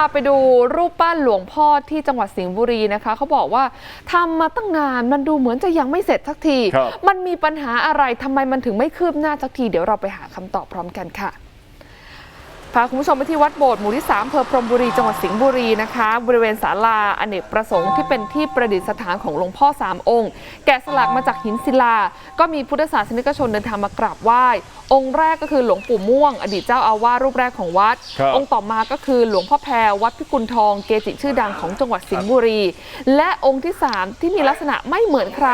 พาไปดูรูปปั้นหลวงพ่อที่จังหวัดสิงห์บุรีนะคะเขาบอกว่าทำมาตั้งนานมันดูเหมือนจะยังไม่เสร็จสักทีครับมันมีปัญหาอะไรทำไมมันถึงไม่คืบหน้าสักที เดี๋ยวเราไปหาคำตอบพร้อมกันค่ะ พาคุณผู้ชมไปที่วัดโบสถ์หมู่ที่3อำเภอพรหมบุรีจังหวัดสิงห์บุรีนะคะ บริเวณศาลาอเนกประสงค์ที่เป็นที่ประดิษฐานของหลวงพ่อสามองค์ แกะสลักมาจากหินศิลา ก็มีพุทธศาสนิกชนเดินทางมากราบไหว้ องค์แรกก็คือหลวงปู่ม่วง อดีตเจ้าอาวาสรูปแรกของวัดครับองค์ต่อมาก็คือหลวงพ่อแพรวัดพิกุลทองเกจิชื่อดังของจังหวัดสิงห์บุรี และองค์ที่ 3 ที่มีลักษณะไม่เหมือนใคร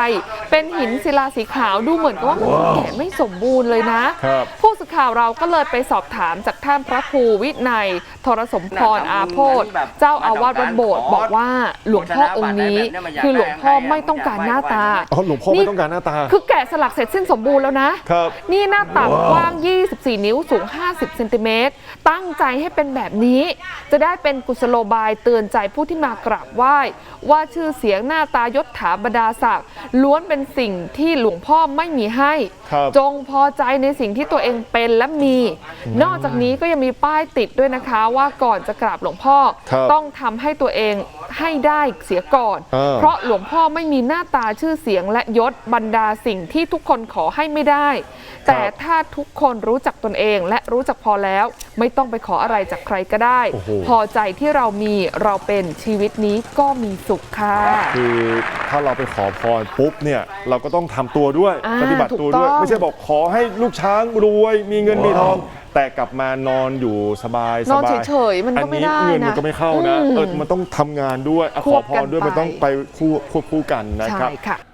เป็นหินศิลาสีขาวดูเหมือนกับว่ามันแกะไม่สมบูรณ์เลยนะครับผู้สื่อ ข่าวเราก็เลยไปสอบถามจากท่านพระครูวินัยทรสมพรอาโพธเจ้าอาวาสวัดโบสถ์บอกว่าหลวงพ่อองค์นี้ คือหลวงพ่อไม่ต้องการหน้าตาอ๋อหลวงพ่อไม่ต้องการหน้าตา คือแกะสลักเสร็จสิ้นสมบูรณ์แล้วนะครับนี่หน้าตักกว้าง 24 นิ้วสูง 50เซนติเมตรตั้งใจให้เป็นแบบนี้ จะได้เป็นกุศโลบายเตือนใจผู้ที่มากราบไหว้ ว่าชื่อเสียงหน้าตายศถาบรรดาศักดิ์ล้วนเป็นสิ่งที่หลวงพ่อไม่มีให้ครับจงพอใจในสิ่งที่ตัวเองเป็นและมี นอกจากนี้ก็ยังมีป้ายติดด้วยนะคะว่าก่อนจะกราบหลวงพ่อครับต้องทำให้ตัวเองให้ได้เสียก่อน เออ เพราะหลวงพ่อไม่มีหน้าตาชื่อเสียงและยศบรรดาสิ่งที่ทุกคนขอให้ไม่ได้ แต่ถ้าทุกคนรู้จักตนเองและรู้จักพอแล้วไม่ต้องไปขออะไรจากใครก็ได้ โอ้โห พอใจที่เรามีเราเป็นชีวิตนี้ก็มีสุขค่ะ คือถ้าเราไปขอพรปุ๊บเนี่ยเราก็ต้องทำตัวด้วยอ่าปฏิบัติตัวด้วย ถูกต้อง ไม่ใช่บอกขอให้ลูกช้างรวยมีเงินมีทอง แต่กลับมานอนอยู่สบายนอนสบายเฉยๆมันก็ไม่ได้อันนี้เงินนะมันก็ไม่เข้านะอืมเออมันต้องทำงานด้วยอะคขวอบพกัรนด้วยไปมันต้องไปคู่ควบคู่กันนะครับ ใช่ค่ะ